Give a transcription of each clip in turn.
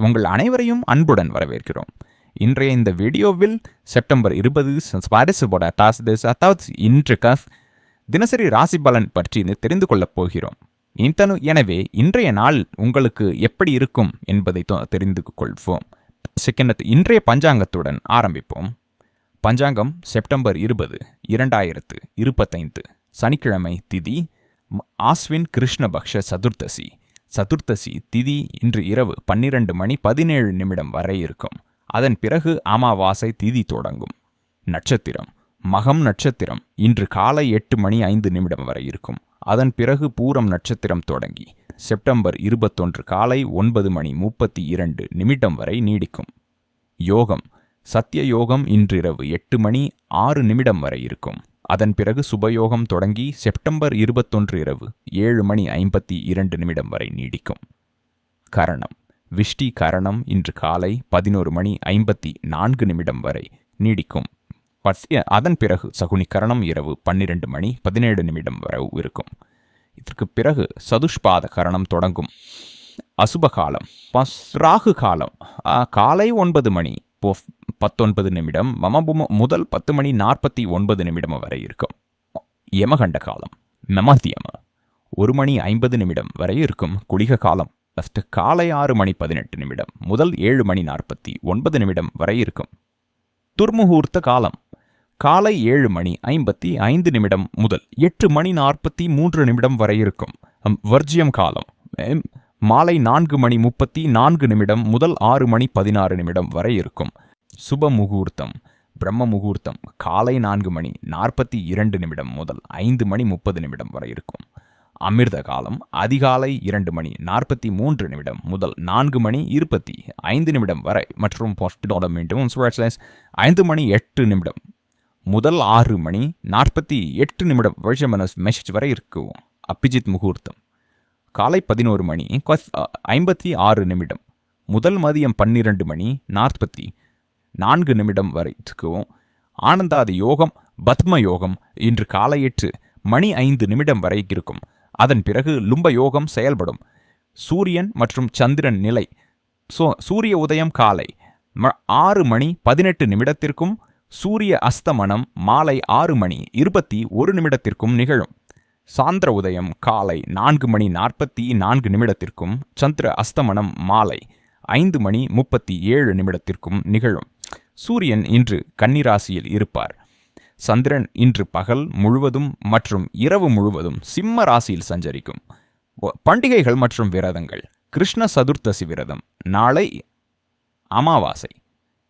உங்கள் அனைவரையும் அன்புடன் வரவேற்கிறோம். இன்றைய இந்த வீடியோவில் செப்டம்பர் இருபது ஸ்வாரஸ்யபோட டாஸ் திஸ் அதாவது இன்று கஃப் தினசரி ராசி பலன் பற்றி தெரிந்து கொள்ளப் போகிறோம். இத்தனு எனவே இன்றைய நாள் உங்களுக்கு எப்படி இருக்கும் என்பதை தொ- தெரிந்து கொள்வோம். செகண்ட் இன்றைய பஞ்சாங்கத்துடன் ஆரம்பிப்போம். பஞ்சாங்கம் செப்டம்பர் இருபது இரண்டாயிரத்து இருபத்தைந்து சனிக்கிழமை திதி ஆஸ்வின் கிருஷ்ணபக்ஷ சதுர்த்தசி. சதுர்த்தசி திதி இன்று இரவு பன்னிரண்டு மணி பதினேழு நிமிடம் வரை இருக்கும். அதன் பிறகு அமாவாசை திதி தொடங்கும். நட்சத்திரம். மகம் நட்சத்திரம். இன்று காலை எட்டு மணி ஐந்து நிமிடம் வரை இருக்கும். அதன் பிறகு பூரம் நட்சத்திரம் தொடங்கி செப்டம்பர் இருபத்தொன்று காலை ஒன்பது மணி முப்பத்தி இரண்டு நிமிடம் வரை நீடிக்கும். யோகம். சத்திய யோகம் இன்றிரவு எட்டு மணி ஆறு நிமிடம் வரை இருக்கும். அதன் பிறகு சுபயோகம் தொடங்கி செப்டம்பர் இருபத்தொன்று இரவு ஏழு மணி ஐம்பத்தி இரண்டு நிமிடம் வரை நீடிக்கும். கரணம். விஷ்டி கரணம் இன்று காலை பதினோரு மணி ஐம்பத்தி நான்கு நிமிடம் வரை நீடிக்கும். அதன் பிறகு சகுனி கரணம் இரவு பன்னிரண்டு மணி பதினேழு நிமிடம் வரை இருக்கும். இதற்கு பிறகு சதுஷ்பாத கரணம் தொடங்கும். அசுப காலம் பஸ் ராகு காலம். காலை ஒன்பது மணி பத்தொன்பது நிமிடம். மமபும முதல் பத்து மணி நாற்பத்தி ஒன்பது நிமிடம் வரை இருக்கும். யமகண்ட காலம். மமத்தியம ஒரு மணி ஐம்பது நிமிடம் வரை இருக்கும். குளிக காலம். ஃபஸ்ட்டு காலை ஆறு மணி பதினெட்டு நிமிடம். முதல் ஏழு மணி நாற்பத்தி ஒன்பது நிமிடம் வரை இருக்கும். துர்முகூர்த்த காலம். காலை ஏழு மணி ஐம்பத்தி ஐந்து நிமிடம் முதல் எட்டு மணி நாற்பத்தி மூன்று நிமிடம் வரை இருக்கும். வர்ஜியம் காலம். மாலை நான்கு மணி முப்பத்தி நான்கு நிமிடம் முதல் ஆறு மணி பதினாறு நிமிடம் வரை இருக்கும். சுப முகூர்த்தம். பிரம்ம முகூர்த்தம். காலை நான்கு மணி நாற்பத்தி இரண்டு நிமிடம் முதல் ஐந்து மணி முப்பது நிமிடம் வரை இருக்கும். அமிர்த காலம். அதிகாலை இரண்டு மணி நாற்பத்தி மூன்று நிமிடம் முதல் நான்கு மணி இருபத்தி ஐந்து நிமிடம் வரை மற்றும் மீண்டும் ஐந்து மணி எட்டு நிமிடம் முதல் ஆறு மணி நாற்பத்தி எட்டு நிமிடம் மெசேஜ் வரை இருக்கும். அபிஜித் முகூர்த்தம். காலை பதினோரு மணி ஐம்பத்தி ஆறு நிமிடம் முதல் மதியம் பன்னிரண்டு மணி நாற்பத்தி நான்கு நிமிடம் வரைக்கும் இருக்கும் ஆனந்தாதி யோகம் பத்ம யோகம் இன்று காலை எட்டு மணி ஐந்து நிமிடம் வரை இருக்கும். அதன் பிறகு லும்ப யோகம் செயல்படும். சூரியன் மற்றும் சந்திரன் நிலை. சோ சூரிய உதயம் காலை ஆறு மணி பதினெட்டு நிமிடத்திற்கும் சூரிய அஸ்தமனம் மாலை ஆறு மணி இருபத்தி ஒரு நிமிடத்திற்கும் நிகழும். சாந்திர உதயம் காலை நான்கு மணி நாற்பத்தி நான்கு நிமிடத்திற்கும் சந்திர அஸ்தமனம் மாலை ஐந்து மணி முப்பத்தி ஏழு நிமிடத்திற்கும் நிகழும். சூரியன் இன்று கன்னிராசியில் இருப்பார். சந்திரன் இன்று பகல் முழுவதும் மற்றும் இரவு முழுவதும் சிம்ம ராசியில் சஞ்சரிக்கும். பண்டிகைகள் மற்றும் விரதங்கள். கிருஷ்ண சதுர்த்தசி விரதம். நாளை அமாவாசை.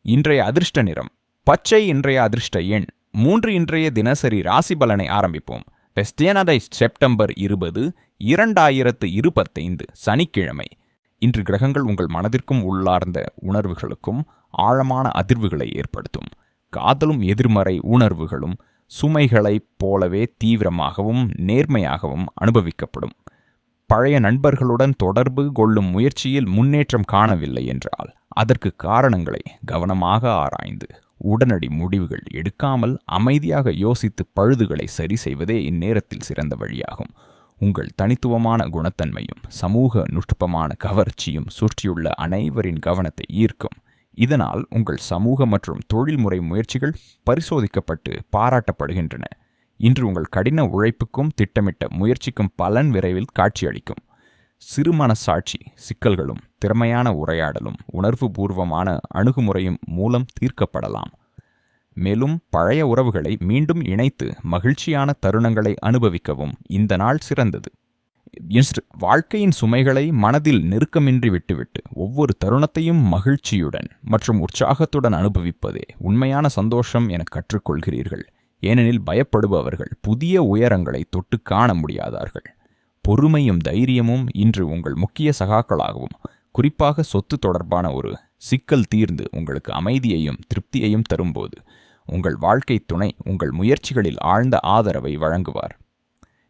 இன்றைய அதிர்ஷ்ட நிறம். பச்சை இன்றைய அதிர்ஷ்ட எண். மூன்று இன்றைய தினசரி ராசி பலனை ஆரம்பிப்போம். வெஸ்டியனடை செப்டம்பர் இருபது இரண்டாயிரத்து இருபத்தைந்து சனிக்கிழமை. இன்று கிரகங்கள் உங்கள் மனதிற்கும் உள்ளார்ந்த உணர்வுகளுக்கும் ஆழமான அதிர்வுகளை ஏற்படுத்தும். காதலும் எதிர்மறை உணர்வுகளும் சுமைகளைப் போலவே தீவிரமாகவும் நேர்மையாகவும் அனுபவிக்கப்படும். பழைய நண்பர்களுடன் தொடர்பு கொள்ளும் முயற்சியில் முன்னேற்றம் காணவில்லை என்றால் அதற்கு காரணங்களை கவனமாக ஆராய்ந்து உடனடி முடிவுகள் எடுக்காமல் அமைதியாக யோசித்து பழுதுகளை சரி செய்வதே இந்நேரத்தில் சிறந்த வழியாகும். உங்கள் தனித்துவமான குணத்தன்மையும் சமூக நுட்பமான கவர்ச்சியும் சுற்றியுள்ள அனைவரின் கவனத்தை ஈர்க்கும். இதனால் உங்கள் சமூக மற்றும் தொழில்முறை முயற்சிகள் பரிசோதிக்கப்பட்டு பாராட்டப்படுகின்றன. இன்று உங்கள் கடின உழைப்புக்கும் திட்டமிட்ட முயற்சிக்கும் பலன் விரைவில் காட்சியளிக்கும். சிறுமன சாட்சி சிக்கல்களும் திறமையான உரையாடலும் உணர்வுபூர்வமான அணுகுமுறையும் மூலம் தீர்க்கப்படலாம். மேலும் பழைய உறவுகளை மீண்டும் இணைத்து மகிழ்ச்சியான தருணங்களை அனுபவிக்கவும் இந்த நாள் சிறந்தது. வாழ்க்கையின் சுமைகளை மனதில் நெருக்கமின்றி விட்டுவிட்டு ஒவ்வொரு தருணத்தையும் மகிழ்ச்சியுடன் மற்றும் உற்சாகத்துடன் அனுபவிப்பதே உண்மையான சந்தோஷம் என கற்றுக்கொள்கிறீர்கள். ஏனெனில் பயப்படுபவர்கள் புதிய உயரங்களை தொட்டு காண முடியாதார்கள். பொறுமையும் தைரியமும் இன்று உங்கள் முக்கிய சகாக்களாகவும் குறிப்பாக சொத்து தொடர்பான ஒரு சிக்கல் தீர்ந்து உங்களுக்கு அமைதியையும் திருப்தியையும் தரும்போது உங்கள் வாழ்க்கை துணை உங்கள் முயற்சிகளில் ஆழ்ந்த ஆதரவை வழங்குவார்.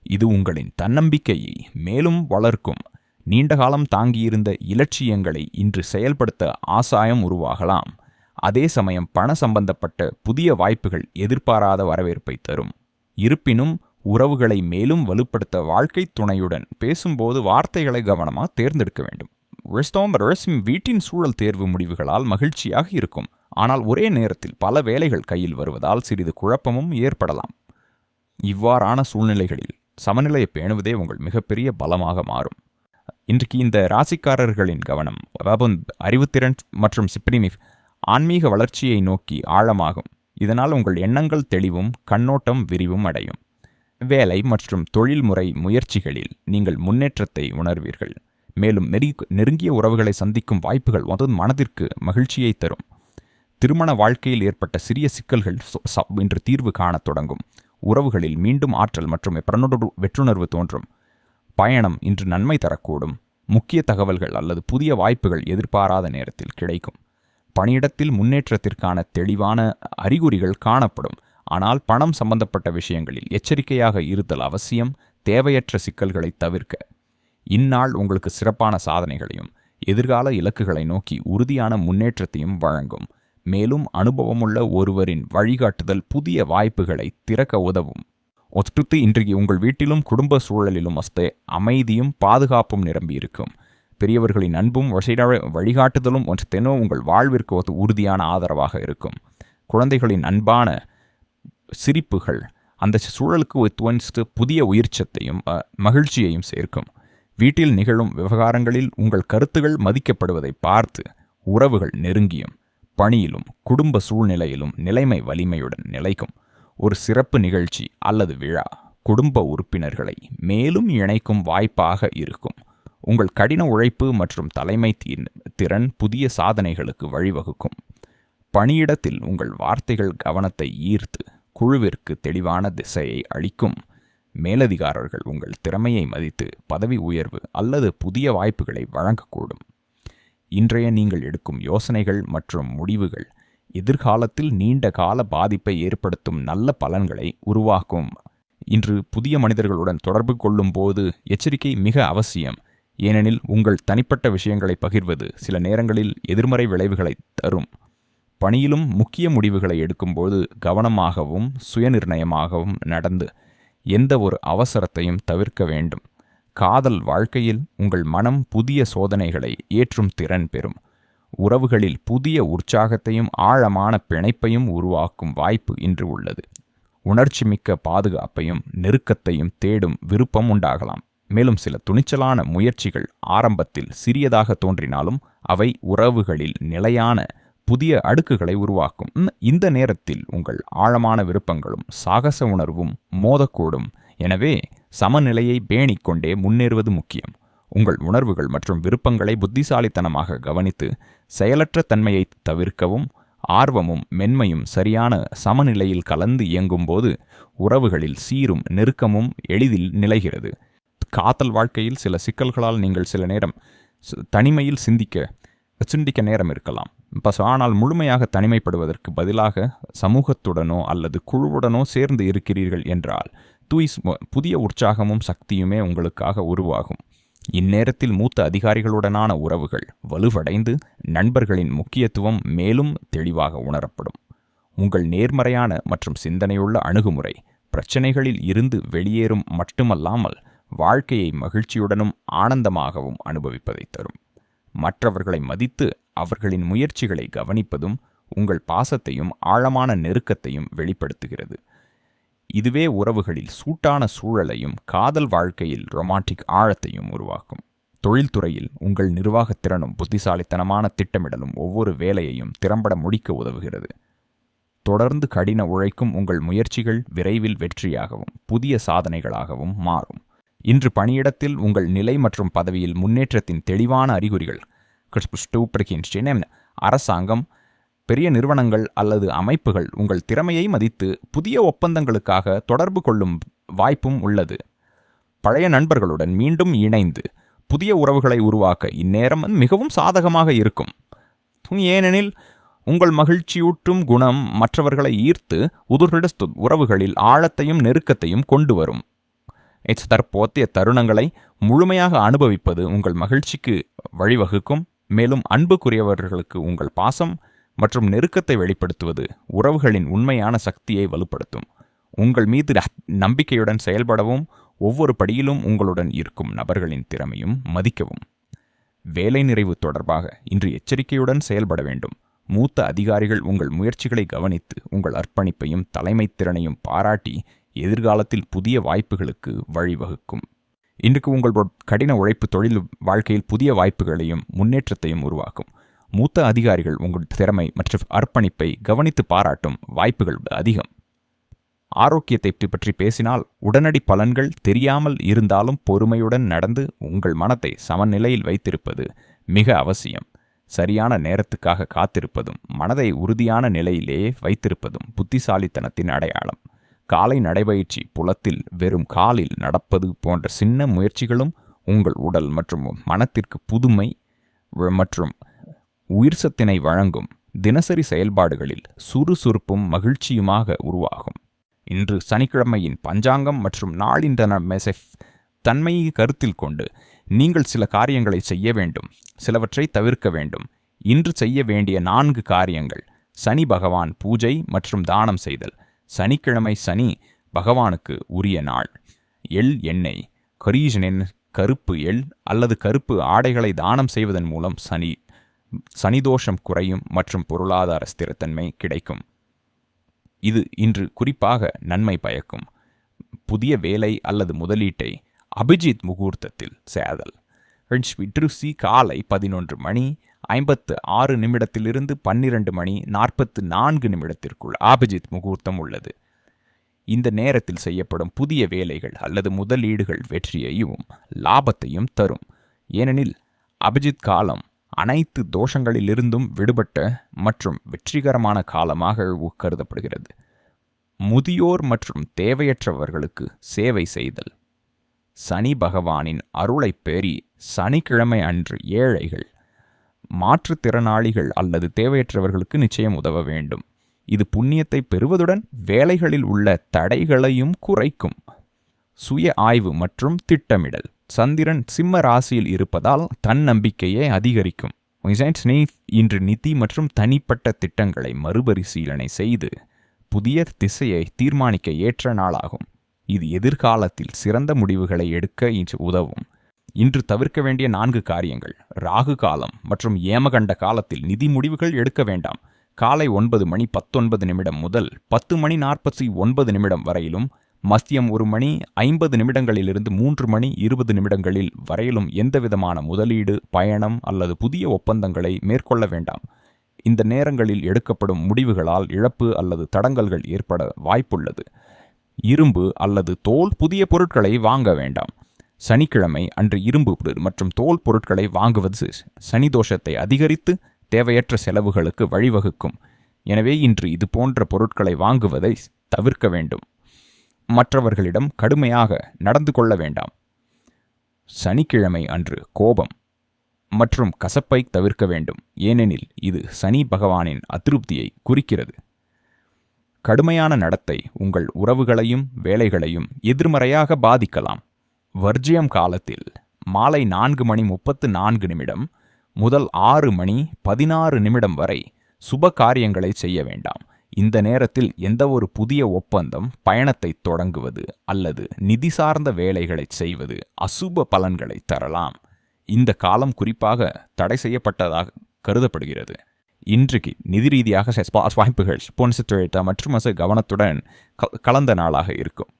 இது உங்களின் தன்னம்பிக்கையை மேலும் வளர்க்கும் நீண்டகாலம் தாங்கியிருந்த இலட்சியங்களை இன்று செயல்படுத்த ஆசாயம் உருவாகலாம். அதே சமயம் பண சம்பந்தப்பட்ட புதிய வாய்ப்புகள் எதிர்பாராத வரவேற்பை தரும். இருப்பினும் உறவுகளை மேலும் வலுப்படுத்த வாழ்க்கை துணையுடன் பேசும்போது வார்த்தைகளை கவனமாக தேர்ந்தெடுக்க வேண்டும். ரெஸ்தோம் வீட்டின் சூழல் தேர்வு முடிவுகளால் மகிழ்ச்சியாக இருக்கும். ஆனால் ஒரே நேரத்தில் பல வேலைகள் கையில் வருவதால் சிறிது குழப்பமும் ஏற்படலாம். இவ்வாறான சூழ்நிலைகளில் சமநிலையை பேணுவதே உங்கள் மிகப்பெரிய பலமாக மாறும். இன்றைக்கு இந்த ராசிக்காரர்களின் கவனம் அதாவது அறிவுத்திறன் மற்றும் சிப்ரிமி ஆன்மீக வளர்ச்சியை நோக்கி ஆழமாகும். இதனால் உங்கள் எண்ணங்கள் தெளிவும் கண்ணோட்டம் விரிவும் அடையும். வேலை மற்றும் தொழில்முறை முயற்சிகளில் நீங்கள் முன்னேற்றத்தை உணர்வீர்கள். மேலும் நெருங்கி நெருங்கிய உறவுகளை சந்திக்கும் வாய்ப்புகள் வந்து மனதிற்கு மகிழ்ச்சியை தரும். திருமண வாழ்க்கையில் ஏற்பட்ட சிறிய சிக்கல்கள் இன்று தீர்வு காணத் தொடங்கும். உறவுகளில் மீண்டும் ஆற்றல் மற்றும் வெற்றுணர்வு தோன்றும். பயணம் இன்று நன்மை தரக்கூடும். முக்கிய தகவல்கள் அல்லது புதிய வாய்ப்புகள் எதிர்பாராத நேரத்தில் கிடைக்கும். பணியிடத்தில் முன்னேற்றத்திற்கான தெளிவான அறிகுறிகள் காணப்படும். ஆனால் பணம் சம்பந்தப்பட்ட விஷயங்களில் எச்சரிக்கையாக இருத்தல் அவசியம். தேவையற்ற சிக்கல்களை தவிர்க்க இந்நாள் உங்களுக்கு சிறப்பான சாதனைகளையும் எதிர்கால இலக்குகளை நோக்கி உறுதியான முன்னேற்றத்தையும் வழங்கும். மேலும் அனுபவமுள்ள ஒருவரின் வழிகாட்டுதல் புதிய வாய்ப்புகளை திறக்க உதவும். ஒத்துத்து இன்றைக்கு உங்கள் வீட்டிலும் குடும்ப சூழலிலும் அஸ்தே அமைதியும் பாதுகாப்பும் நிரம்பியிருக்கும் பெரியவர்களின் அன்பும் வசைட- வழிகாட்டுதலும் ஒன்று தெனோ உங்கள் வாழ்விற்கு ஒரு உறுதியான ஆதரவாக இருக்கும். குழந்தைகளின் அன்பான சிரிப்புகள் அந்த சூழலுக்கு ஒத்துவன்ஸ்து புதிய உயிர்ச்சத்தையும் மகிழ்ச்சியையும் சேர்க்கும். வீட்டில் நிகழும் விவகாரங்களில் உங்கள் கருத்துகள் மதிக்கப்படுவதை பார்த்து உறவுகள் நெருங்கியும் பணியிலும் குடும்ப சூழ்நிலையிலும் நிலைமை வலிமையுடன் நிலைக்கும். ஒரு சிறப்பு நிகழ்ச்சி அல்லது விழா குடும்ப உறுப்பினர்களை மேலும் இணைக்கும் வாய்ப்பாக இருக்கும். உங்கள் கடின உழைப்பு மற்றும் தலைமை தீ- திறன் புதிய சாதனைகளுக்கு வழிவகுக்கும். பணியிடத்தில் உங்கள் வார்த்தைகள் கவனத்தை ஈர்த்து குழுவிற்கு தெளிவான திசையை அளிக்கும். மேலதிகாரர்கள் உங்கள் திறமையை மதித்து பதவி உயர்வு அல்லது புதிய வாய்ப்புகளை வழங்கக்கூடும். இன்றைய நீங்கள் எடுக்கும் யோசனைகள் மற்றும் முடிவுகள் எதிர்காலத்தில் நீண்ட கால பாதிப்பை ஏற்படுத்தும் நல்ல பலன்களை உருவாக்கும். இன்று புதிய மனிதர்களுடன் தொடர்பு கொள்ளும் போது எச்சரிக்கை மிக அவசியம். ஏனெனில் உங்கள் தனிப்பட்ட விஷயங்களை பகிர்வது சில நேரங்களில் எதிர்மறை விளைவுகளை தரும். பணியிலும் முக்கிய முடிவுகளை எடுக்கும்போது கவனமாகவும் சுயநிர்ணயமாகவும் நடந்து எந்த ஒரு அவசரத்தையும் தவிர்க்க வேண்டும். காதல் வாழ்க்கையில் உங்கள் மனம் புதிய சோதனைகளை ஏற்றும் திறன் பெறும். உறவுகளில் புதிய உற்சாகத்தையும் ஆழமான பிணைப்பையும் உருவாக்கும் வாய்ப்பு இன்று உள்ளது. உணர்ச்சிமிக்க பாதுகாப்பையும் நெருக்கத்தையும் தேடும் விருப்பம் உண்டாகலாம். மேலும் சில துணிச்சலான முயற்சிகள் ஆரம்பத்தில் சிறியதாக தோன்றினாலும் அவை உறவுகளில் நிலையான புதிய அடுக்குகளை உருவாக்கும். இந்த நேரத்தில் உங்கள் ஆழமான விருப்பங்களும் சாகச உணர்வும் மோதக்கூடும். எனவே சமநிலையை பேணிக் கொண்டே முன்னேறுவது முக்கியம். உங்கள் உணர்வுகள் மற்றும் விருப்பங்களை புத்திசாலித்தனமாக கவனித்து செயலற்ற தன்மையை தவிர்க்கவும் ஆர்வமும் மென்மையும் சரியான சமநிலையில் கலந்து இயங்கும்போது உறவுகளில் சீரும் நெருக்கமும் எளிதில் நிலைகிறது. காத்தல் வாழ்க்கையில் சில சிக்கல்களால் நீங்கள் சில நேரம் தனிமையில் சிந்திக்க சிந்திக்க நேரம் இருக்கலாம். பஸ் ஆனால் முழுமையாக தனிமைப்படுவதற்கு பதிலாக சமூகத்துடனோ அல்லது குழுவுடனோ சேர்ந்து இருக்கிறீர்கள் என்றால் தூய் புதிய உற்சாகமும் சக்தியுமே உங்களுக்காக உருவாகும். இந்நேரத்தில் மூத்த அதிகாரிகளுடனான உறவுகள் வலுவடைந்து நண்பர்களின் முக்கியத்துவம் மேலும் தெளிவாக உணரப்படும். உங்கள் நேர்மறையான மற்றும் சிந்தனையுள்ள அணுகுமுறை பிரச்சனைகளில் இருந்து வெளியேறும் மட்டுமல்லாமல் வாழ்க்கையை மகிழ்ச்சியுடனும் ஆனந்தமாகவும் அனுபவிப்பதை தரும். மற்றவர்களை மதித்து அவர்களின் முயற்சிகளை கவனிப்பதும் உங்கள் பாசத்தையும் ஆழமான நெருக்கத்தையும் வெளிப்படுத்துகிறது. இதுவே உறவுகளில் சூட்டான சூழலையும் காதல் வாழ்க்கையில் ரொமான்டிக் ஆழத்தையும் உருவாக்கும். தொழில்துறையில் உங்கள் நிர்வாகத் திறனும் புத்திசாலித்தனமான திட்டமிடலும் ஒவ்வொரு வேலையையும் திறம்பட முடிக்க உதவுகிறது. தொடர்ந்து கடின உழைக்கும் உங்கள் முயற்சிகள் விரைவில் வெற்றியாகவும் புதிய சாதனைகளாகவும் மாறும். இன்று பணியிடத்தில் உங்கள் நிலை மற்றும் பதவியில் முன்னேற்றத்தின் தெளிவான அறிகுறிகள் கிறிஸ்துவ அரசாங்கம் பெரிய நிறுவனங்கள் அல்லது அமைப்புகள் உங்கள் திறமையை மதித்து புதிய ஒப்பந்தங்களுக்காக தொடர்பு கொள்ளும் வாய்ப்பும் உள்ளது. பழைய நண்பர்களுடன் மீண்டும் இணைந்து புதிய உறவுகளை உருவாக்க இந்நேரம் மிகவும் சாதகமாக இருக்கும். ஏனெனில் உங்கள் மகிழ்ச்சியூட்டும் குணம் மற்றவர்களை ஈர்த்து உதுர்களிட உறவுகளில் ஆழத்தையும் நெருக்கத்தையும் கொண்டு வரும். இட்ஸ் தற்போதைய தருணங்களை முழுமையாக அனுபவிப்பது உங்கள் மகிழ்ச்சிக்கு வழிவகுக்கும். மேலும் அன்புக்குரியவர்களுக்கு உங்கள் பாசம் மற்றும் நெருக்கத்தை வெளிப்படுத்துவது உறவுகளின் உண்மையான சக்தியை வலுப்படுத்தும். உங்கள் மீது நம்பிக்கையுடன் செயல்படவும் ஒவ்வொரு படியிலும் உங்களுடன் இருக்கும் நபர்களின் திறமையும் மதிக்கவும். வேலை நிறைவு தொடர்பாக இன்று எச்சரிக்கையுடன் செயல்பட வேண்டும். மூத்த அதிகாரிகள் உங்கள் முயற்சிகளை கவனித்து உங்கள் அர்ப்பணிப்பையும் தலைமைத் திறனையும் பாராட்டி எதிர்காலத்தில் புதிய வாய்ப்புகளுக்கு வழிவகுக்கும். இன்றைக்கு உங்கள் கடின உழைப்பு தொழில் வாழ்க்கையில் புதிய வாய்ப்புகளையும் முன்னேற்றத்தையும் உருவாக்கும். மூத்த அதிகாரிகள் உங்கள் திறமை மற்றும் அர்ப்பணிப்பை கவனித்து பாராட்டும் வாய்ப்புகள் அதிகம். ஆரோக்கியத்தை பற்றி பேசினால் உடனடி பலன்கள் தெரியாமல் இருந்தாலும் பொறுமையுடன் நடந்து உங்கள் மனத்தை சமநிலையில் வைத்திருப்பது மிக அவசியம். சரியான நேரத்துக்காக காத்திருப்பதும் மனதை உறுதியான நிலையிலேயே வைத்திருப்பதும் புத்திசாலித்தனத்தின் அடையாளம். காலை நடைபயிற்சி புலத்தில் வெறும் காலில் நடப்பது போன்ற சின்ன முயற்சிகளும் உங்கள் உடல் மற்றும் மனத்திற்கு புதுமை மற்றும் உயிர் சத்தினை வழங்கும் தினசரி செயல்பாடுகளில் சுறுசுறுப்பும் மகிழ்ச்சியுமாக உருவாகும். இன்று சனிக்கிழமையின் பஞ்சாங்கம் மற்றும் நாளின் மெசெஃப் தன்மையை கருத்தில் கொண்டு நீங்கள் சில காரியங்களை செய்ய வேண்டும் சிலவற்றை தவிர்க்க வேண்டும். இன்று செய்ய வேண்டிய நான்கு காரியங்கள் சனி பகவான் பூஜை மற்றும் தானம் செய்தல். சனிக்கிழமை சனி பகவானுக்கு உரிய நாள். எள் எண்ணெய். கரீஷனின் கருப்பு எள் அல்லது கருப்பு ஆடைகளை தானம் செய்வதன் மூலம் சனி சனிதோஷம் குறையும் மற்றும் பொருளாதார ஸ்திரத்தன்மை கிடைக்கும். இது இன்று குறிப்பாக நன்மை பயக்கும். புதிய வேலை அல்லது முதலீட்டை அபிஜித் முகூர்த்தத்தில் சேதல். சி காலை பதினொன்று மணி ஐம்பத்து ஆறு நிமிடத்திலிருந்து பன்னிரண்டு மணி நாற்பத்து நான்கு நிமிடத்திற்குள் அபிஜித் முகூர்த்தம் உள்ளது. இந்த நேரத்தில் செய்யப்படும் புதிய வேலைகள் அல்லது முதலீடுகள் வெற்றியையும் லாபத்தையும் தரும். ஏனெனில் அபிஜித் காலம் அனைத்து தோஷங்களிலிருந்தும் விடுபட்ட மற்றும் வெற்றிகரமான காலமாக கருதப்படுகிறது. முதியோர் மற்றும் தேவையற்றவர்களுக்கு சேவை செய்தல். சனி பகவானின் அருளை பெறி சனிக்கிழமை அன்று ஏழைகள் மாற்றுத்திறனாளிகள் அல்லது தேவையற்றவர்களுக்கு நிச்சயம் உதவ வேண்டும். இது புண்ணியத்தை பெறுவதுடன் வேலைகளில் உள்ள தடைகளையும் குறைக்கும். சுய ஆய்வு மற்றும் திட்டமிடல். சந்திரன் சிம்ம ராசியில் இருப்பதால் தன்னம்பிக்கையை அதிகரிக்கும். இன்று நிதி மற்றும் தனிப்பட்ட திட்டங்களை மறுபரிசீலனை செய்து புதிய திசையை தீர்மானிக்க ஏற்ற நாளாகும். இது எதிர்காலத்தில் சிறந்த முடிவுகளை எடுக்க இன்று உதவும். இன்று தவிர்க்க வேண்டிய நான்கு காரியங்கள். ராகு காலம் மற்றும் ஏமகண்ட காலத்தில் நிதி முடிவுகள் எடுக்க வேண்டாம். காலை ஒன்பது மணி பத்தொன்பது நிமிடம் முதல் பத்து மணி நாற்பத்தி ஒன்பது நிமிடம் வரையிலும் மத்தியம் ஒரு மணி ஐம்பது நிமிடங்களிலிருந்து மூன்று மணி இருபது நிமிடங்களில் வரையிலும் எந்தவிதமான முதலீடு பயணம் அல்லது புதிய ஒப்பந்தங்களை மேற்கொள்ள வேண்டாம். இந்த நேரங்களில் எடுக்கப்படும் முடிவுகளால் இழப்பு அல்லது தடங்கல்கள் ஏற்பட வாய்ப்புள்ளது. இரும்பு அல்லது தோல் புதிய பொருட்களை வாங்க வேண்டாம். சனிக்கிழமை அன்று இரும்பு மற்றும் தோல் பொருட்களை வாங்குவது சனி தோஷத்தை அதிகரித்து தேவையற்ற செலவுகளுக்கு வழிவகுக்கும். எனவே இன்று இது போன்ற பொருட்களை வாங்குவதை தவிர்க்க வேண்டும். மற்றவர்களிடம் கடுமையாக நடந்து கொள்ள வேண்டாம். சனிக்கிழமை அன்று கோபம் மற்றும் கசப்பை தவிர்க்க வேண்டும். ஏனெனில் இது சனி பகவானின் அதிருப்தியை குறிக்கிறது. கடுமையான நடத்தை உங்கள் உறவுகளையும் வேலைகளையும் எதிர்மறையாக பாதிக்கலாம். வர்ஜியம் காலத்தில் மாலை நான்கு மணி முப்பத்து நான்கு நிமிடம் முதல் ஆறு மணி பதினாறு நிமிடம் வரை சுப காரியங்களை செய்ய வேண்டாம். இந்த நேரத்தில் எந்த ஒரு புதிய ஒப்பந்தம் பயணத்தை தொடங்குவது அல்லது நிதி சார்ந்த வேலைகளை செய்வது அசுப பலன்களை தரலாம். இந்த காலம் குறிப்பாக தடை செய்யப்பட்டதாக கருதப்படுகிறது. இன்றைக்கு நிதி ரீதியாக வாய்ப்புகள் பொன்சித்துழைத்த மற்றும் அசு கவனத்துடன் கலந்த நாளாக இருக்கும்.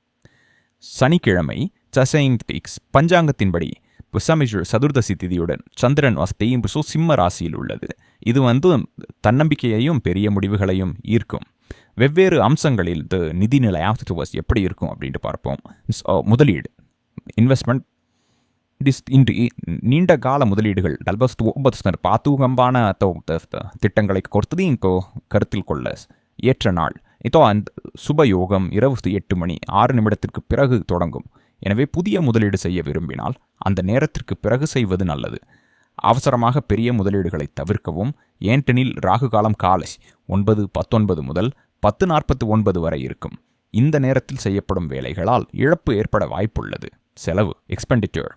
சனிக்கிழமை சசைன்டிக்ஸ் பஞ்சாங்கத்தின்படி புசமிஷு சதுர்தசி திதியுடன் சந்திரன் வசதியும் சிம்ம ராசியில் உள்ளது. இது வந்து தன்னம்பிக்கையையும் பெரிய முடிவுகளையும் ஈர்க்கும். வெவ்வேறு அம்சங்களில் இது நிதிநிலை ஆஃப்டர்வர்ஸ் எப்படி இருக்கும் அப்படின்ட்டு பார்ப்போம். முதலீடு. இன்வெஸ்ட்மெண்ட். டிஸ் இன்று நீண்ட கால முதலீடுகள் டல்பஸ்ட் ஒன்பது பாத்தூகம்பான திட்டங்களை கொடுத்தது இங்கோ கருத்தில் கொள்ள ஏற்ற நாள். இதோ அந்த சுபயோகம் இரவு எட்டு மணி ஆறு நிமிடத்திற்கு பிறகு தொடங்கும். எனவே புதிய முதலீடு செய்ய விரும்பினால் அந்த நேரத்திற்கு பிறகு செய்வது நல்லது. அவசரமாக பெரிய முதலீடுகளை தவிர்க்கவும். ஏன்டனில் ராகுகாலம் காலை ஒன்பது பத்தொன்பது முதல் பத்து நாற்பத்தி ஒன்பது வரை இருக்கும். இந்த நேரத்தில் செய்யப்படும் வேலைகளால் இழப்பு ஏற்பட வாய்ப்புள்ளது. செலவு எக்ஸ்பெண்டிச்சர்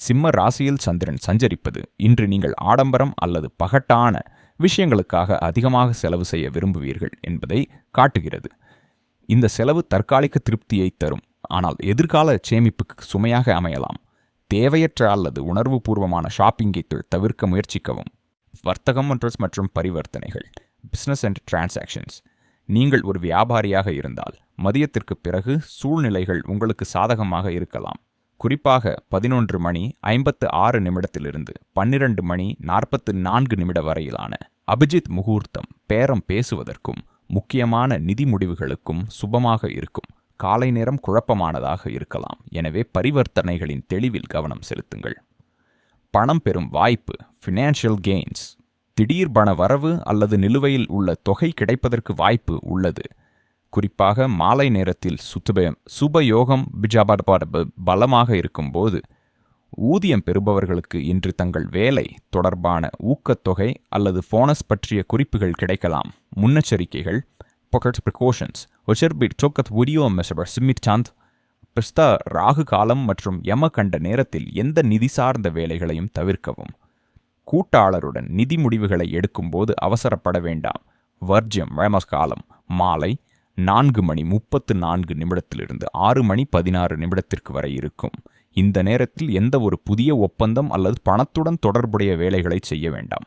சிம்ம ராசியில் சந்திரன் சஞ்சரிப்பது இன்று நீங்கள் ஆடம்பரம் அல்லது பகட்டான விஷயங்களுக்காக அதிகமாக செலவு செய்ய விரும்புவீர்கள் என்பதை காட்டுகிறது. இந்த செலவு தற்காலிக திருப்தியை தரும். ஆனால் எதிர்கால சேமிப்புக்கு சுமையாக அமையலாம். தேவையற்ற அல்லது உணர்வுபூர்வமான ஷாப்பிங்கை தவிர்க்க முயற்சிக்கவும். வர்த்தகம் மற்றும் மற்றும் பரிவர்த்தனைகள் பிசினஸ் அண்ட் டிரான்சாக்ஷன்ஸ் நீங்கள் ஒரு வியாபாரியாக இருந்தால் மதியத்திற்கு பிறகு சூழ்நிலைகள் உங்களுக்கு சாதகமாக இருக்கலாம். குறிப்பாக பதினொன்று மணி ஐம்பத்து ஆறு நிமிடத்திலிருந்து பன்னிரண்டு மணி நாற்பத்து நான்கு நிமிட வரையிலான அபிஜித் முகூர்த்தம் பேரம் பேசுவதற்கும் முக்கியமான நிதி முடிவுகளுக்கும் சுபமாக இருக்கும். காலை நேரம் குழப்பமானதாக இருக்கலாம். எனவே பரிவர்த்தனைகளின் தெளிவில் கவனம் செலுத்துங்கள். பணம் பெறும் வாய்ப்பு ஃபினான்ஷியல் கெயின்ஸ் திடீர் பண வரவு அல்லது நிலுவையில் உள்ள தொகை கிடைப்பதற்கு வாய்ப்பு உள்ளது. குறிப்பாக மாலை நேரத்தில் சுத்துபயம் சுபயோகம் பிஜாபாட பலமாக இருக்கும்போது ஊதியம் பெறுபவர்களுக்கு இன்று தங்கள் வேலை தொடர்பான ஊக்கத்தொகை அல்லது போனஸ் பற்றிய குறிப்புகள் கிடைக்கலாம். முன்னெச்சரிக்கைகள் pocket precautions ஒச்சர்பிட் சோக்கத் உரியோ மெசபர் சிமித் சாந்த் பிஸ்தா ராகு காலம் மற்றும் யம கண்ட நேரத்தில் எந்த நிதி சார்ந்த வேலைகளையும் தவிர்க்கவும் கூட்டாளருடன் நிதி முடிவுகளை எடுக்கும்போது அவசரப்பட வேண்டாம் வர்ஜியம் வேமஸ் காலம் மாலை நான்கு மணி முப்பத்து நான்கு நிமிடத்திலிருந்து ஆறு மணி பதினாறு நிமிடத்திற்கு வரை இருக்கும் இந்த நேரத்தில் எந்த ஒரு புதிய ஒப்பந்தம் அல்லது பணத்துடன் தொடர்புடைய வேலைகளை செய்ய வேண்டாம்